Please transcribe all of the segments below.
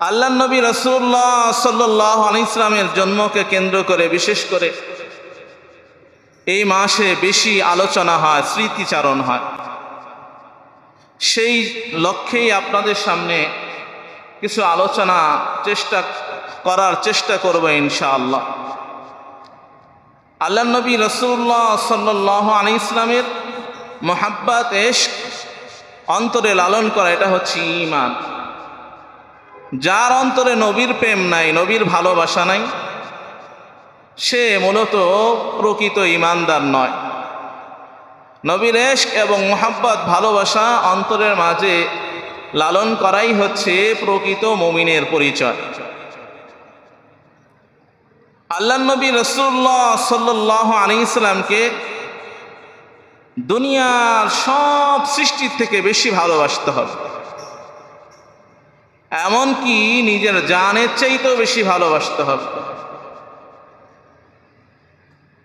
আল্লাহ নবী রসুল্লাহ সাল্লাহ ইসলামের জন্মকে কেন্দ্র করে, বিশেষ করে এই মাসে বেশি আলোচনা হয়, স্মৃতিচারণ হয়। সেই লক্ষ্যেই আপনাদের সামনে কিছু আলোচনা চেষ্টা করার চেষ্টা করব ইনশাআল্লাহ। আল্লাহ নবী রসুল্লাহ সাল্লাহ আলী ইসলামের মোহাব্বাত, এশক অন্তরে লালন করা, এটা হচ্ছে ইমান যার অন্তরে নবীর প্রেম নাই, নবীর ভালোবাসা নাই, সে মূলত প্রকৃত ইমানদার নয়। নবীর এশক এবং মোহাব্বত, ভালোবাসা অন্তরের মাঝে লালন করাই হচ্ছে প্রকৃত মমিনের পরিচয়। আল্লাহ নবী রসুল্লাহ সাল্লাহ আলী ইসলামকে দুনিয়ার সব সৃষ্টির থেকে বেশি ভালোবাসতে হবে। এমনকি নিজের জানের চাইতেও বেশি ভালোবাসতে হবে।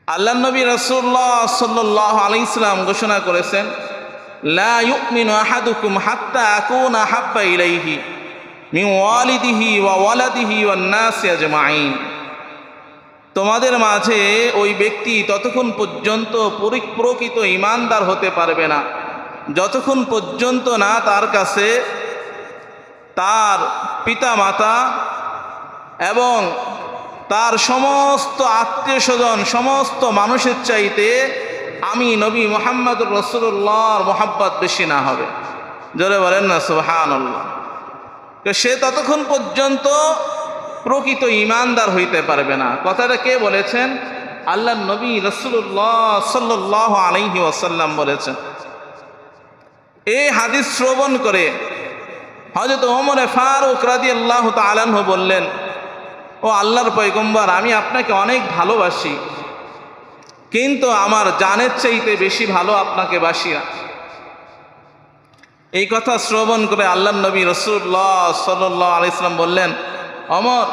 আল্লাহ নবী রসুল্লাহ সাল্লাহ আলী ইসলাম ঘোষণা করেছেন, লা ইউমিনু আহাদুকুম হাত্তা আকুনা হাব্বা ইলাইহি মিন ওয়ালিদিহি ওয়া ওয়ালাদিহি ওয়ান নাসি আজমাইন। তোমাদের মাঝে ওই ব্যক্তি ততক্ষণ পর্যন্ত প্রকৃত ইমানদার হতে পারবে না। যতক্ষণ পর্যন্ত না তার কাছে তার পিতা মাতা এবং তার সমস্ত আত্মীয় স্বজন, সমস্ত মানুষের চাইতে আমি নবী মোহাম্মদ রসুল্লাহর মোহাব্বত বেশি না হবে। জোরে বলেন না সুহান সে ততক্ষণ পর্যন্ত প্রকৃত ইমানদার হইতে পারবে না। কথাটা কে বলেছেন? আল্লাহ নবী রসুল্লাহ সাল্লাহ আলহি ওয়াসাল্লাম বলেছেন। এই হাদিস শ্রবণ করে হজরত ওমরে ফারুক রাদি আল্লাহ তালাহ বললেন, ও আল্লাহর পয়গম্বর, আমি আপনাকে অনেক ভালোবাসি, কিন্তু আমার জানের চাইতে বেশি ভালো আপনাকে বাসি না। এই কথা শ্রবণ করে আল্লাহ নবী রসুল্লাহ সাল্লাহ আলাইসলাম বললেন অমর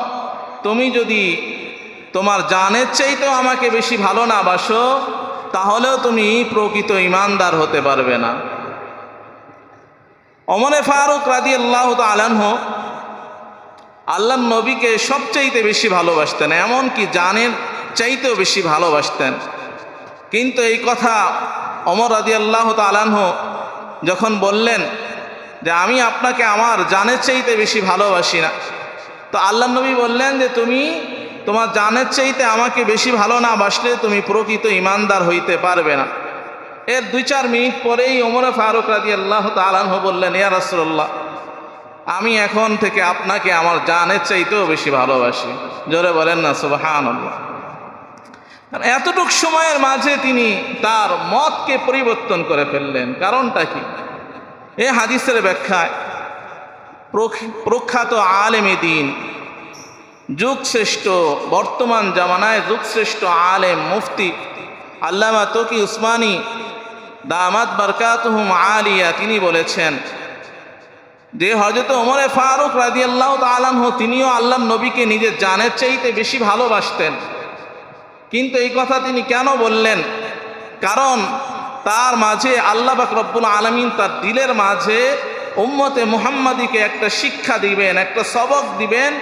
তুমি যদি তোমার জানের চাইতেও আমাকে বেশি ভালো না বাসো, তাহলেও তুমি প্রকৃত ইমানদার হতে পারবে না। অমরে ফারুক রাদি আল্লাহ আলানহ আল্লাহ নবীকে সবচাইতে বেশি ভালোবাসতেন, এমনকি জানের চাইতেও বেশি ভালোবাসতেন। কিন্তু এই কথা অমর রাদি আল্লাহ তালানহ যখন বললেন যে, আমি আপনাকে আমার জানের চাইতে বেশি ভালোবাসি না। তো আল্লাহ নবী বললেন যে, তুমি তোমার জানের চাইতে আমাকে বেশি ভালো না বাসলে তুমি প্রকৃত ইমানদার হইতে পারবে না। এর দুই চার মিনিট পরেই ওমরে ফারুক রাজি আল্লাহ তালাহ বললেন, ইয়া রসল্লাহ আমি এখন থেকে আপনাকে আমার জানের চাইতেও বেশি ভালোবাসি। জোরে বলেন না সুবাহান এতটুক সময়ের মাঝে তিনি তার মতকে পরিবর্তন করে ফেললেন। কারণটা কি? এ হাদিসের ব্যাখ্যায় প্রখ্যাত আলেমে দিন, যুগশ্রেষ্ঠ, বর্তমান জামানায় যুগশ্রেষ্ঠ আলেম মুফতি আল্লামা তকি উসমানী দামাত বরকাতহুম আলিয়া, তিনি বলেছেন, যে হজরত ওমরে ফারুক রাজি আল্লাহ তালাহ তিনিও আল্লাহ নবীকে নিজের জানের চাইতে বেশি ভালোবাসতেন। কিন্তু এই কথা তিনি কেন বললেন? কারণ তার মাঝে আল্লাহ বাক রব্বুল আলমিন তার দিলের মাঝে উম্মতে মুহাম্মাদিকে একটা শিক্ষা দিবেন, একটা সবক দিবেন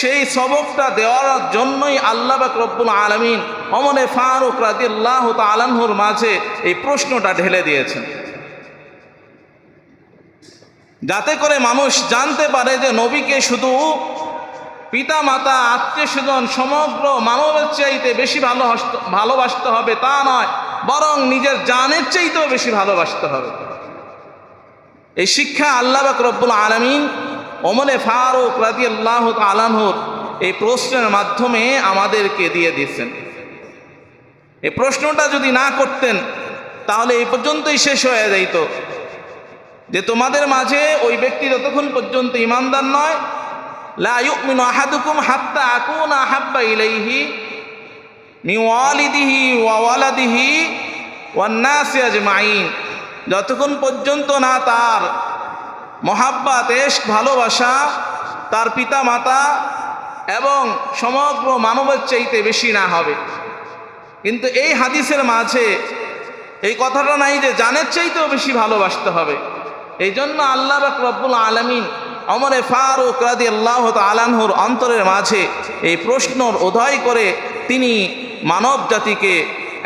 সেই সবকটা দেওয়ার জন্যই আল্লাহ বাক রব্বুল আলমিন অমনে ফারুক রাজি আল্লাহ তালাহুর মাঝে এই প্রশ্নটা ঢেলে দিয়েছেন। যাতে করে মানুষ জানতে পারে যে নবীকে শুধু পিতা মাতা আত্মীয় স্বজন সমগ্র মানবের চাইতে বেশি ভালো ভালোবাসতে হবে তা নয়, বরং নিজের জানের চাইতেও বেশি ভালোবাসতে হবে। এই শিক্ষা আল্লাহ বাক রব্বুল আলমিন ওমরে ফারুক রাজি আল্লাহ আলানহুর এই প্রশ্নের মাধ্যমে আমাদেরকে দিয়ে দিয়েছেন। এই প্রশ্নটা যদি না করতেন, তাহলে এই পর্যন্তই শেষ হয়ে যাইত। যে তোমাদের মাঝে ওই ব্যক্তি যতক্ষণ পর্যন্ত ইমানদার নয় হাত্তা আকুনা হাব্বা ইলাইহি মি ওয়ালিদিহি ওয়া ওয়ালাদিহি ওয়ান নাসি আজমাইন। যতক্ষণ পর্যন্ত না তার মহাব্বা দেশ ভালোবাসা তার পিতা মাতা এবং সমগ্র মানবের চাইতে বেশি না হবে। কিন্তু এই হাদিসের মাঝে এই কথাটা নাই যে জানের চাইতেও বেশি ভালোবাসতে হবে। এই জন্য আল্লাহ রব্বুল আলমিন অমরে ফারুক রাদি আল্লাহ আলানহুর অন্তরের মাঝে এই প্রশ্নর উদয় করে তিনি মানব জাতিকে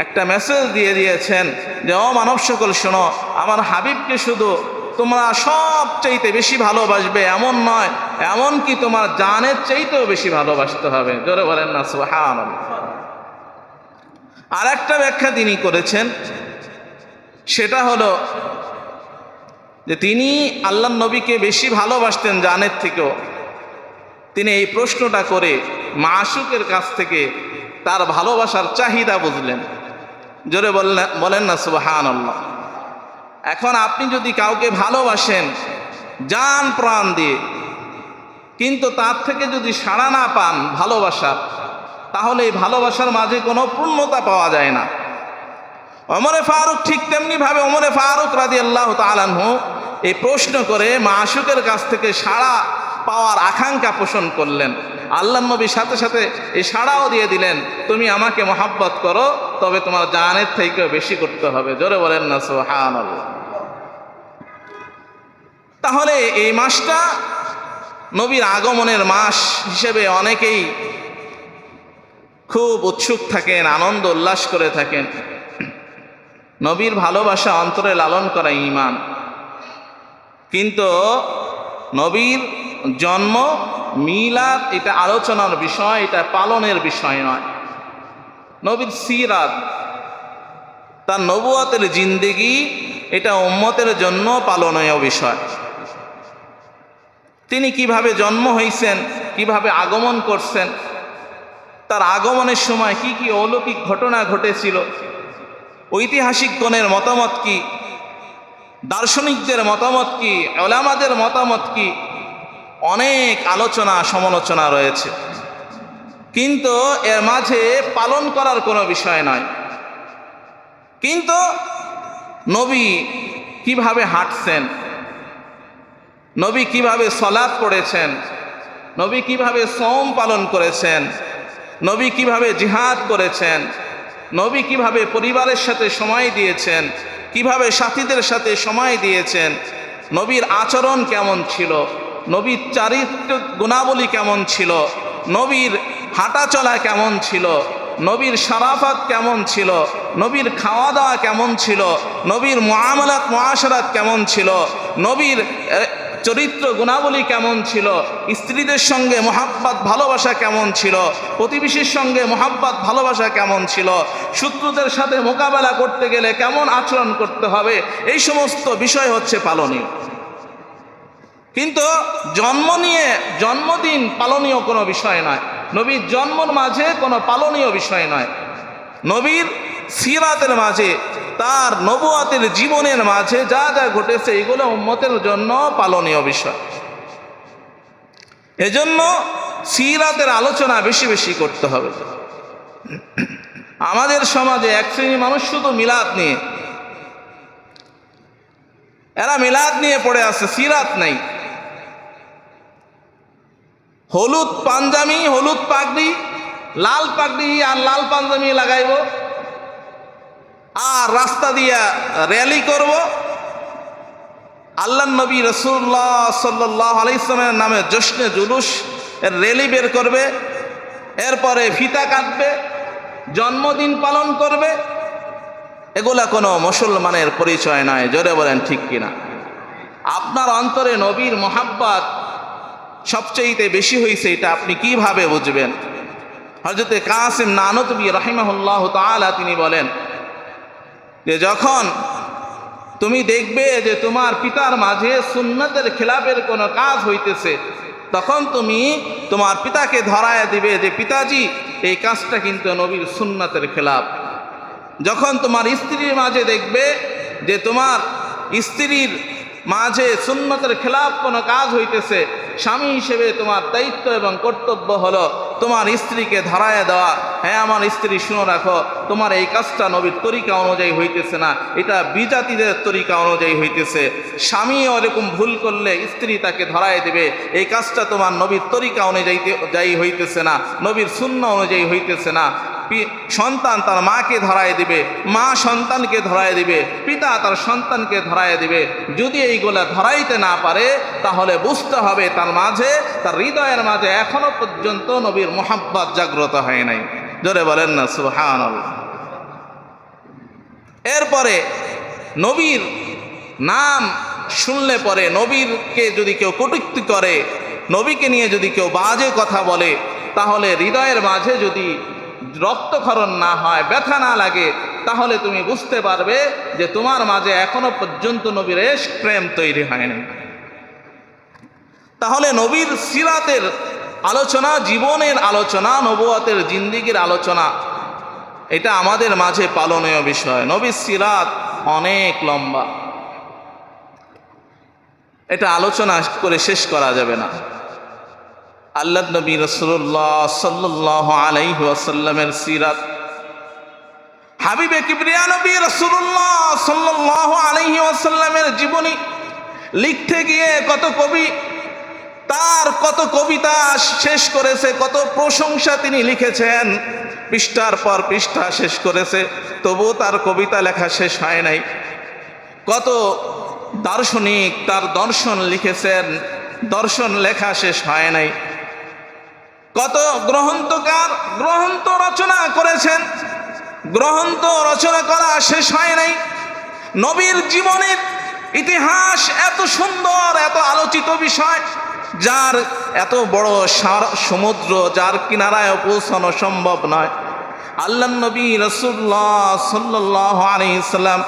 একটা মেসেজ দিয়ে দিয়েছেন যে, ও মানব সকল শোনো, আমার হাবিবকে শুধু তোমরা সবচাইতে বেশি ভালোবাসবে, এমন নয় এমন কি তোমার জানের চাইতেও বেশি ভালোবাসতে হবে। জোরে বলেন না সুহান আর একটা ব্যাখ্যা তিনি করেছেন, সেটা হলো যে তিনি আল্লাহ নবীকে বেশি ভালোবাসতেন জানের থেকেও। তিনি এই প্রশ্নটা করে মাসুকের কাছ থেকে তার ভালোবাসার চাহিদা বুঝলেন। জোরে বললেন বলেন না সুবাহান আল্লাহ এখন আপনি যদি কাউকে ভালোবাসেন, জান প্রাণ দিয়ে, কিন্তু তার থেকে যদি সাড়া না পান ভালোবাসার তাহলে এই ভালোবাসার মাঝে কোনো পূর্ণতা পাওয়া যায় না। অমরে ফারুক ঠিক তেমনিভাবে অমরে ফারুক রাজি আল্লাহ তালানহু এই প্রশ্ন করে মাসুকের কাছ থেকে সাড়া পাওয়ার আকাঙ্ক্ষা পোষণ করলেন। আল্লাহ নবীর সাথে সাথে এই সাড়াও দিয়ে দিলেন, তুমি আমাকে মহাব্বত করো, তবে তোমার জানের থেকেও বেশি করতে হবে। জোরে বলেন না সোহান তাহলে এই মাসটা নবীর আগমনের মাস হিসেবে অনেকেই খুব উৎসুক থাকেন, আনন্দ উল্লাস করে থাকেন। নবীর ভালোবাসা অন্তরে লালন করা ইমান কিন্তু নবীর জন্ম, মিলাদ এটা আলোচনার বিষয়, এটা পালনের বিষয় নয়। নবীর সিরাত, তার নবুয়াতের জিন্দিগি এটা উম্মতের জন্য পালনীয় বিষয়। তিনি কীভাবে জন্ম হয়েছেন কীভাবে আগমন করছেন, তার আগমনের সময় কি কি অলৌকিক ঘটনা ঘটেছিল ঐতিহাসিকগণের মতামত কি, দার্শনিকদের মতামত কি, ওলামাদের মতামত কি, অনেক আলোচনা সমালোচনা রয়েছে। কিন্তু এর মাঝে পালন করার কোনো বিষয় নয়। কিন্তু নবী কীভাবে হাঁটছেন নবী কীভাবে সলাদ পড়েছেন? নবী কীভাবে সোম পালন করেছেন? নবী কীভাবে জিহাদ করেছেন? নবী কীভাবে পরিবারের সাথে সময় দিয়েছেন? কীভাবে সাথীদের সাথে সময় দিয়েছেন? নবীর আচরণ কেমন ছিল? নবীর চারিত্র গুণাবলী কেমন ছিল? নবীর হাঁটা চলা কেমন ছিল? নবীর সারাফাত কেমন ছিল? নবীর খাওয়া দাওয়া কেমন ছিল? নবীর মহামলাত মহাসরাত কেমন ছিল? নবীর চরিত্র গুণাবলী কেমন ছিল? স্ত্রীদের সঙ্গে মোহাব্বাত, ভালোবাসা কেমন ছিল? প্রতিবেশীর সঙ্গে মোহাব্বাত, ভালোবাসা কেমন ছিল? শত্রুদের সাথে মোকাবেলা করতে গেলে কেমন আচরণ করতে হবে? এই সমস্ত বিষয় হচ্ছে পালনীয়। কিন্তু জন্ম নিয়ে জন্মদিন পালনীয় কোনো বিষয় নয়। নবীর জন্মর মাঝে কোনো পালনীয় বিষয় নয়। নবীর সিরাতের মাঝে, তার নবুয়াতের জীবনের মাঝে যা যা ঘটেছে, এগুলো উম্মতের জন্য পালনীয় বিষয়। এজন্য সিরাতের আলোচনা বেশি বেশি করতে হবে। আমাদের সমাজে এক শ্রেণির মানুষ শুধু মিলাদ নিয়ে, এরা মিলাদ নিয়ে পড়ে আছে, সিরাত নেই। হলুদ পাঞ্জামি, হলুদ পাগড়ি, লাল পাগড়ি আর লাল পাঞ্জামি লাগাইব। আর রাস্তা দিয়া র্যালি করব। আল্লাহ নবী রসুল্লাহ সাল্লাহ আলাইসলামের নামে জশ্নে জুলুস এর র্যালি বের করবে। এরপরে ফিতা কাটবে, জন্মদিন পালন করবে। এগুলা কোনো মুসলমানের পরিচয় নয় জোরে বলেন ঠিক কিনা? আপনার অন্তরে নবীর মোহাব্বত সবচেয়েতে বেশি হয়েছে এটা আপনি কীভাবে বুঝবেন? হজরতে কাসিম নানতবি রহিমাহুল্লাহ তালা তিনি বলেন যে যখন তুমি দেখবে যে তোমার পিতার মাঝে সুন্নতের খেলাপের কোনো কাজ হইতেছে, তখন তুমি তোমার পিতাকে ধরায় দিবে যে, পিতাজি, এই কাজটা কিন্তু নবীর সুন্নতের খেলাপ যখন তোমার স্ত্রীর মাঝে দেখবে যে তোমার স্ত্রীর মাঝে সুন্নতের খেলাপ কোনো কাজ হইতেছে, স্বামী হিসেবে তোমার দায়িত্ব এবং কর্তব্য হলো তোমার স্ত্রীকে ধারায় দেওয়া। হ্যাঁ আমার স্ত্রী, শুনে রাখো, তোমার এই কাজটা নবীর তরিকা অনুযায়ী হইতেছে না। এটা বিজাতিদের তরিকা অনুযায়ী হইতেছে। স্বামী ওরকম ভুল করলে স্ত্রী তাকে ধরায় দেবে। এই কাজটা তোমার নবীর তরিকা অনুযায়ী যাই হইতেছে না, নবীর শূন্য অনুযায়ী হইতেছে না। সন্তান তার মাকে ধরায় দিবে, মা সন্তানকে ধরায় দিবে, পিতা তার সন্তানকে ধরায় দিবে। যদি এইগুলা ধরাইতে না পারে, তাহলে বুঝতে হবে তার মাঝে, তার হৃদয়ের মাঝে এখনও পর্যন্ত নবীর মোহাব্বত জাগ্রত হয় নাই। জোরে বলেন না সুহান এরপরে নবীর নাম শুনলে পরে নবীরকে যদি কেউ কটুক্তি করে, নবীকে নিয়ে যদি কেউ বাজে কথা বলে, তাহলে হৃদয়ের মাঝে যদি রক্তক্ষরণ না হয়, ব্যথা না লাগে, তাহলে তুমি বুঝতে পারবে যে তোমার মাঝে এখনও পর্যন্ত নবীর এস প্রেম তৈরি হয়নি তাহলে নবীর সিরাতের আলোচনা, জীবনের আলোচনা, নবুয়াতের জিন্দিগির আলোচনা, এটা আমাদের মাঝে পালনীয় বিষয়। নবীর সিরাত অনেক লম্বা। এটা আলোচনা করে শেষ করা যাবে না। আল্লাহ নবী রসুল্লাহ সাল্লাহ আলাইহি আসাল্লামের সিরাত। হাবিবে কিবরিয়া নবী রসুল্লাহ সাল্লাহ আলাইহি আসাল্লামের জীবনী লিখতে গিয়ে কত কবি, তার কত কবিতা শেষ করেছে, কত প্রশংসা তিনি লিখেছেন। পৃষ্ঠার পর পৃষ্ঠা শেষ করেছে, তবুও তার কবিতা লেখা শেষ হয় নাই। কত দার্শনিক তার দর্শন লিখেছেন, দর্শন লেখা শেষ হয় নাই। কত গ্রন্থকার গ্রন্থ রচনা করেছেন? গ্রন্থ রচনা করা শেষ হয় নাই। নবীর জীবনের ইতিহাস এত সুন্দর, এত আলোচিত বিষয়, যার এত বড় সার- সমুদ্র, যার কিনারায় পৌঁছানো সম্ভব নয়। আল্লাহ নবী রসুল্লাহ সাল্লাহ আলাইসাল্লাম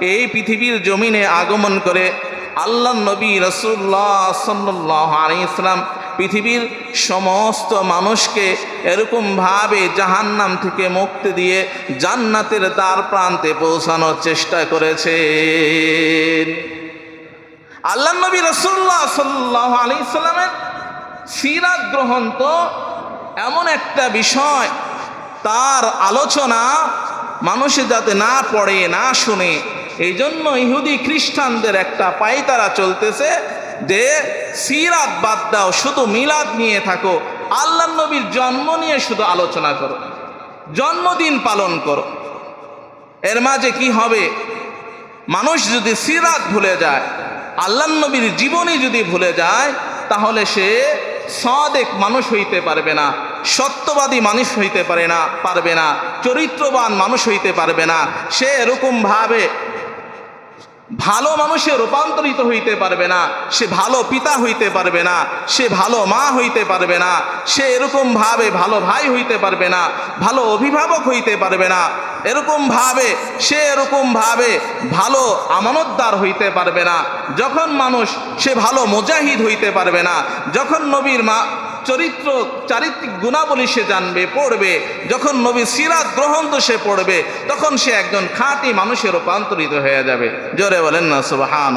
এই পৃথিবীর জমিনে আগমন করে আল্লাহ নবী রসুল্লাহ সাল্লাহ আলাইসাল্লাম পৃথিবীর সমস্ত মানুষকে এরকমভাবে জাহান্নাম থেকে মুক্তি দিয়ে জান্নাতের দ্বার প্রান্তে পৌঁছানোর চেষ্টা করেছে আল্লাহ নবী রসুল্লাহ সাল্লাহ আলি সাল্লামের সিরাত গ্রহণ তো এমন একটা বিষয়, তার আলোচনা মানুষে যাতে না পড়ে, না শুনে এই জন্য ইহুদি খ্রিস্টানদের একটা পাইতারা চলতেছে। যে সিরাত বাদ দাও, শুধু মিলাদ নিয়ে থাকো। আল্লাহ নবীর জন্ম নিয়ে শুধু আলোচনা করো। জন্মদিন পালন করো। এর মাঝে কি হবে? মানুষ যদি সিরাত ভুলে যায়, আল্লাহ নবীর জীবনী যদি ভুলে যায়, তাহলে সে সদেক মানুষ হইতে পারবে না, সত্যবাদী মানুষ হইতে পারে না, পারবে না, চরিত্রবান মানুষ হইতে পারবে না। সে এরকমভাবে ভালো মানুষে রূপান্তরিত হইতে পারবে না, সে ভালো পিতা হইতে পারবে না, সে ভালো মা হইতে পারবে না, সে এরকমভাবে ভালো ভাই হইতে পারবে না, ভালো অভিভাবক হইতে পারবে না এরকমভাবে সে এরকমভাবে ভালো আমানতদার হইতে পারবে না, যখন মানুষ সে ভালো মুজাহিদ হইতে পারবে না, যখন নবীর মা চরিত্র, চারিত্রিক গুণাবলী সে জানবে, পড়বে। যখন নবী সিরাত গ্রহণ তো সে পড়বে, তখন সে একজন খাঁটি মানুষে রূপান্তরিত হয়ে যাবে। জোরে বলেন না সুবাহান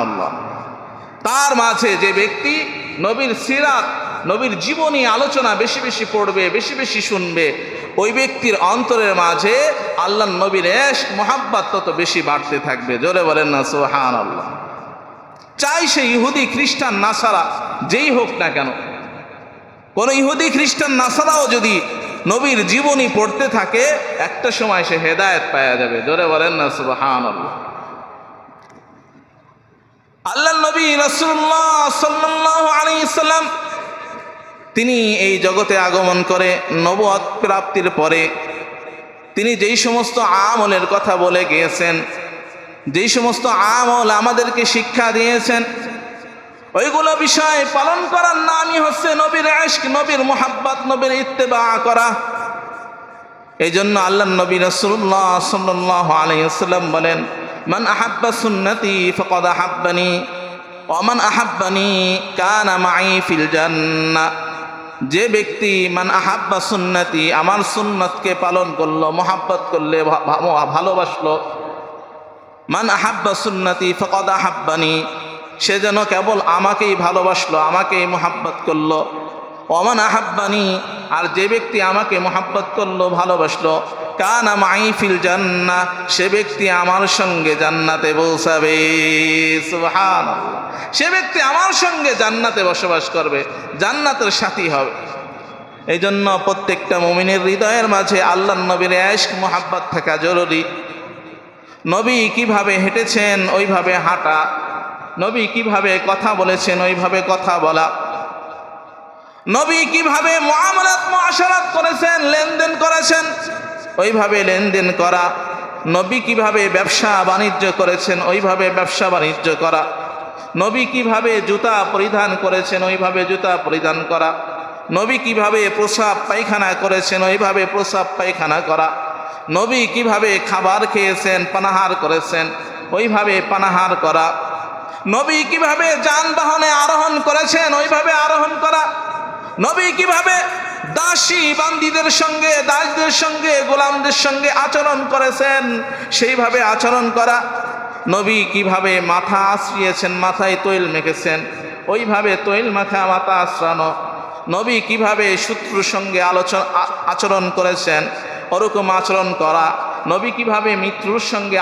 তার মাঝে যে ব্যক্তি নবীর সিরাত, নবীর জীবনী আলোচনা বেশি বেশি পড়বে, বেশি বেশি শুনবে, ওই ব্যক্তির অন্তরের মাঝে আল্লাহ নবীর এশ মোহাব্বাত তত বেশি বাড়তে থাকবে। জোরে বলেন না সুহান আল্লাহ চাই সে ইহুদি, খ্রিস্টান, নাসারা, যেই হোক না কেন কোন ইহুদি, খ্রিস্টান, নাসারাও যদি নবীর জীবনী পড়তে থাকে, একটা সময় সে হেদায়েত পাওয়া যাবে। জোরে বলেন না সুবাহান আল্লাহ নবী রসুল্লাহ সাল্লাহ আলী সাল্লাম তিনি এই জগতে আগমন করে নবদ প্রাপ্তির পরে তিনি যেই সমস্ত আমলের কথা বলে গিয়েছেন, যেই সমস্ত আমল আমাদেরকে শিক্ষা দিয়েছেন ওইগুলো বিষয় পালন করার নামই হচ্ছে নবীর আশক নবীর মোহাব্বত, নবীর ইত্তেবা করা। এই জন্য আল্লাহ নবী রসুল্লাহ সাল্লাহ আলাইসাল্লাম বলেন, মান আহাব্বা সুন্নতি ফকদ আহাব্বানি অমান আহাব্বানি কানা মাই ফিল জান্না যে ব্যক্তি, মান আহাব্বা সুন্নতি, আমার সুন্নতকে পালন করল, মোহাব্বত করলে ভালোবাসলো। মান আহাব্বা সুন্নতি ফকদ আহাব্বানি সে যেন কেবল আমাকেই ভালোবাসলো, আমাকেই মোহাব্বত করল। অমান আহাব্বানি, আর যে ব্যক্তি আমাকে মোহাব্বত করল, ভালোবাসলো। কানা মাইফিল জান্না, সে ব্যক্তি আমার সঙ্গে জান্নাতে পৌঁছাবে সুবহানাল্লাহ। সে ব্যক্তি আমার সঙ্গে জান্নাতে বসবাস করবে, জান্নাতের সাথী হবে। এই জন্য প্রত্যেকটা মুমিনের হৃদয়ের মাঝে আল্লাহ নবীর অ্যাশ মোহাব্বত থাকা জরুরি। নবী কীভাবে হেঁটেছেন, ওইভাবে হাঁটা নবী কীভাবে কথা বলেছেন, ওইভাবে কথা বলা। নবী কীভাবে মুআশারাত করেছেন, লেনদেন করেছেন, ওইভাবে লেনদেন করা। নবী কীভাবে ব্যবসা বাণিজ্য করেছেন, ওইভাবে ব্যবসা বাণিজ্য করা। নবী কীভাবে জুতা পরিধান করেছেন, ওইভাবে জুতা পরিধান করা। নবী কীভাবে প্রসাব পায়খানা করেছেন, ওইভাবে প্রসাব পায়খানা করা। নবী কীভাবে খাবার খেয়েছেন, পানাহার করেছেন, ওইভাবে পানাহার করা। নবী কীভাবে যানবাহনে আরোহণ করেছেন, ওইভাবে আরোহণ করা। নবী কীভাবে দাসী বান্দিদের সঙ্গে, দাসদের সঙ্গে, গোলামদের সঙ্গে আচরণ করেছেন, সেইভাবে আচরণ করা। নবী কীভাবে মাথা আশ্রিয়েছেন, মাথায় তৈল মেখেছেন, ওইভাবে তৈল মাথা মাথা আশ্রানো। নবী কীভাবে শত্রুর সঙ্গে আলোচনা আচরণ করেছেন, ওরকম আচরণ করা। নবী কীভাবে মৃত্যুর সঙ্গে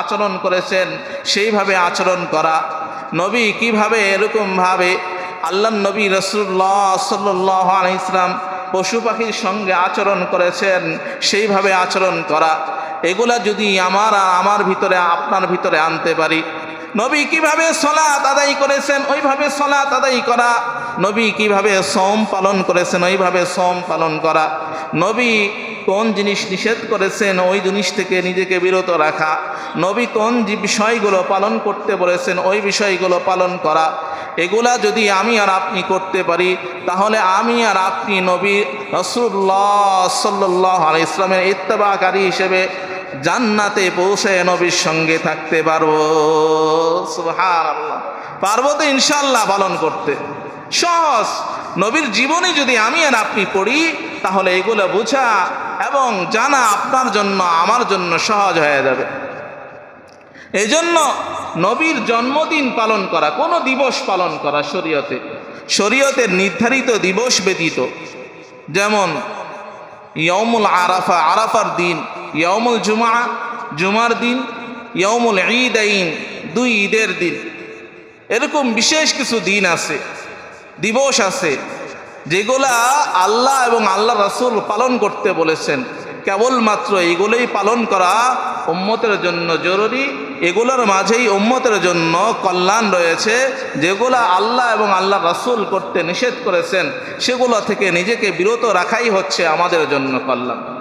আচরণ করেছেন, সেইভাবে আচরণ করা। নবী কীভাবে এরকমভাবে আল্লাহ নবী রসুল্লাহ সাল্লাহ ইসলাম পশু পাখির সঙ্গে আচরণ করেছেন, সেইভাবে আচরণ করা। এগুলা যদি আমার আমার ভিতরে, আপনার ভিতরে আনতে পারি নবী কীভাবে সলাৎ আদায় করেছেন, ওইভাবে সলাৎ আদায় করা। নবী কীভাবে সোম পালন করেছেন, ওইভাবে সোম পালন করা। নবী কোন জিনিস নিষেধ করেছেন, ওই জিনিস থেকে নিজেকে বিরত রাখা। নবী কোন বিষয়গুলো পালন করতে বলেছেন, ওই বিষয়গুলো পালন করা। এগুলা যদি আমি আর আপনি করতে পারি, তাহলে আমি আর আপনি নবী রসুল্লাহ সাল্লাহ ইসলামের ইত্তেবাকারী হিসেবে জান্নাতে পৌঁছে নবীর সঙ্গে থাকতে পারব। পারব তো ইনশাল্লাহ পালন করতে। সহজ। নবীর জীবনী যদি আমি আর আপনি পড়ি, তাহলে এগুলো বোঝা এবং জানা আপনার জন্য, আমার জন্য সহজ হয়ে যাবে। এই জন্য নবীর জন্মদিন পালন করা, কোনো দিবস পালন করা শরীয়তে। শরীয়তের নির্ধারিত দিবস ব্যতীত। যেমন ইয়মুল আরাফা, আরাফার দিন ইয়মুল জুমা জুমার দিন ইয়মুল ঈদ আইন দুই ঈদের দিন। এরকম বিশেষ কিছু দিন আছে, দিবস আছে, যেগুলা আল্লাহ এবং আল্লাহ রাসুল পালন করতে বলেছেন। কেবলমাত্র এগুলোই পালন করা উম্মতের জন্য জরুরি, এগুলোর মাঝেই উম্মতের জন্য কল্যাণ রয়েছে, যেগুলা আল্লাহ এবং আল্লাহ রাসূল করতে নিষেধ করেছেন, সেগুলো থেকে নিজেকে বিরত রাখাই হচ্ছে আমাদের জন্য কল্যাণ।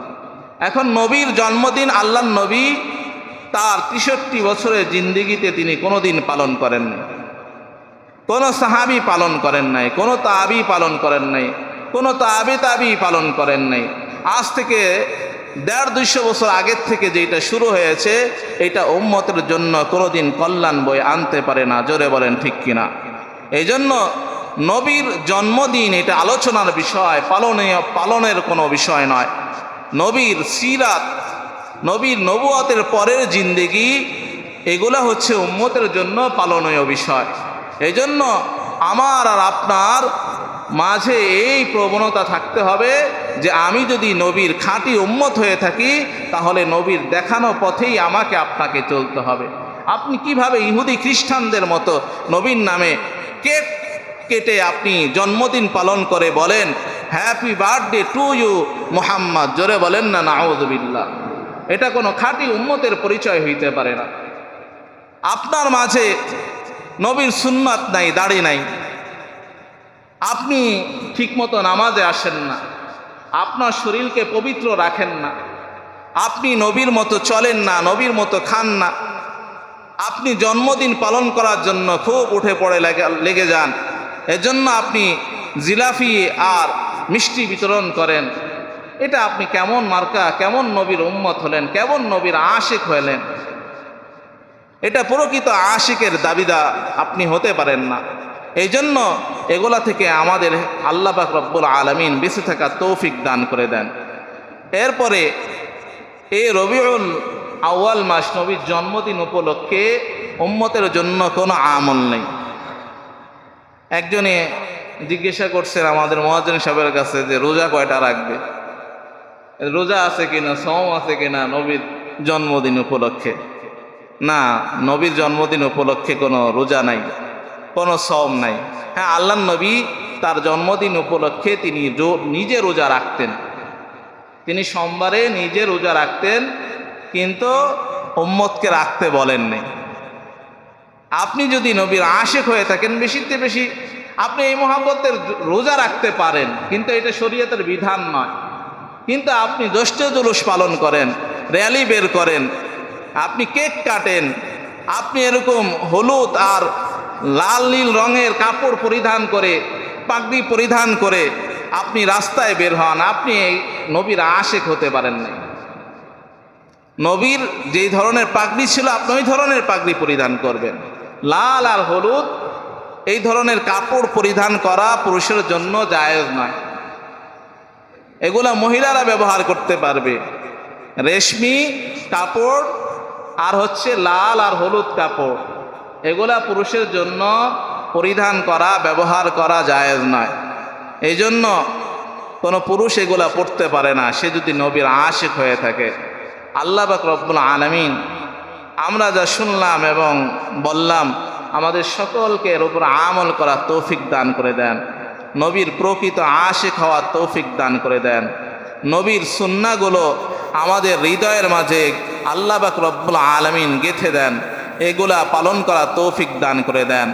এখন নবীর জন্মদিন আল্লাহ নবী তার তেষট্টি বছরের জিন্দিগিতে তিনি কোনোদিন পালন করেননি কোনো সাহাবি পালন করেন নাই, কোনো তাবি পালন করেন নাই, কোনো তাবি তাবি পালন করেন নাই। আজ থেকে দেড় দুইশো বছর আগের থেকে যেটা শুরু হয়েছে, এটা উম্মতের জন্য কোনোদিন কল্যাণ বই আনতে পারে না, জোরে বলেন ঠিক কিনা? এই জন্য নবীর জন্মদিন এটা আলোচনার বিষয়, পালনীয়, পালনের কোনো বিষয় নয়। নবীর সিরাত, নবীর নবুয়তের পরের জিন্দেগি, এগুলা হচ্ছে উম্মতের জন্য পালনীয় বিষয়। এই জন্য আমার আর আপনার মাঝে এই প্রবণতা থাকতে হবে যে আমি যদি নবীর খাঁটি উম্মত হয়ে থাকি, তাহলে নবীর দেখানো পথেই আমাকে আপনাকে চলতে হবে। আপনি কীভাবে ইহুদি খ্রিস্টানদের মতো নবীর নামে কেক কেটে আপনি জন্মদিন পালন করে বলেন happy birthday to you Mohammad. জোরে বলেন না নাউজবিল্লা এটা কোনো খাঁটি উম্মতের পরিচয় হইতে পারে না। আপনার মাঝে নবীর সুন্নাত নাই, দাড়ি নাই। আপনি ঠিকমতো নামাজে আসেন না। আপনার শরীরকে পবিত্র রাখেন না। আপনি নবীর মতো চলেন না, নবীর মতো খান না। আপনি জন্মদিন পালন করার জন্য খুব উঠে পড়ে লেগে যান। এজন্য আপনি জিলাফি আর মিষ্টি বিতরণ করেন। এটা আপনি কেমন মার্কা, কেমন নবীর উম্মত হলেন, কেমন নবীর আশিক হলেন? এটা প্রকৃত আশিকের দাবিদা আপনি হতে পারেন না। এই জন্য এগুলা থেকে আমাদের আল্লাহ পাক রব্বুল আলমিন বেঁচে থাকা তৌফিক দান করে দেন। এরপরে এই রবিউল আউয়াল মাস নবীর জন্মদিন উপলক্ষে উম্মতের জন্য কোনো আমল নেই। একজনে জিজ্ঞাসা করছেন আমাদের মহাজন সাহেবের কাছে যে রোজা কয়টা রাখবে? রোজা আছে কিনা সম আছে কিনা, নবীর জন্মদিন উপলক্ষে? না, নবীর জন্মদিন উপলক্ষে কোনো রোজা নাই, কোনো সম নাই। হ্যাঁ আল্লাহ নবী তার জন্মদিন উপলক্ষে তিনি নিজে রোজা রাখতেন। তিনি সোমবারে নিজে রোজা রাখতেন, কিন্তু উম্মতকে রাখতে বলেননি। আপনি যদি নবীর আশেক হয়ে থাকেন, বেশিতে বেশি আপনি এই মোহাম্মতের রোজা রাখতে পারেন, কিন্তু এটা শরীয়তের বিধান নয়। কিন্তু আপনি জ্যৈষ্ঠ জুলুস পালন করেন, র্যালি বের করেন, আপনি কেক কাটেন, আপনি এরকম হলুদ আর লাল, নীল রঙের কাপড় পরিধান করে, পাগড়ি পরিধান করে আপনি রাস্তায় বের হন, আপনি এই নবীর আশেক হতে পারেন না নবীর যেই ধরনের পাগড়ি ছিল, আপনি ওই ধরনের পাগড়ি পরিধান করবেন। লাল আর হলুদ, এই ধরনের কাপড় পরিধান করা পুরুষের জন্য জায়েজ নয়। এগুলা মহিলারা ব্যবহার করতে পারবে। রেশমি কাপড় আর হচ্ছে লাল আর হলুদ কাপড়, এগুলা পুরুষের জন্য পরিধান করা, ব্যবহার করা জায়েজ নয়। এই জন্য কোনো পুরুষ এগুলা পড়তে পারে না, সে যদি নবীর আশেক হয়ে থাকে। আল্লাহ বাক রব্বুল আলমিন আমরা যা শুনলাম এবং বললাম, আমাদের সকলকে এর উপর আমল করা তৌফিক দান করে দেন। নবীর প্রকৃত আশেক হওয়ার তৌফিক দান করে দেন। নবীর সুন্নাগুলো আমাদের হৃদয়ের মাঝে আল্লাহ বাক রব্বুল আলমিন গেথে দেন। এগুলা পালন করা তৌফিক দান করে দেন।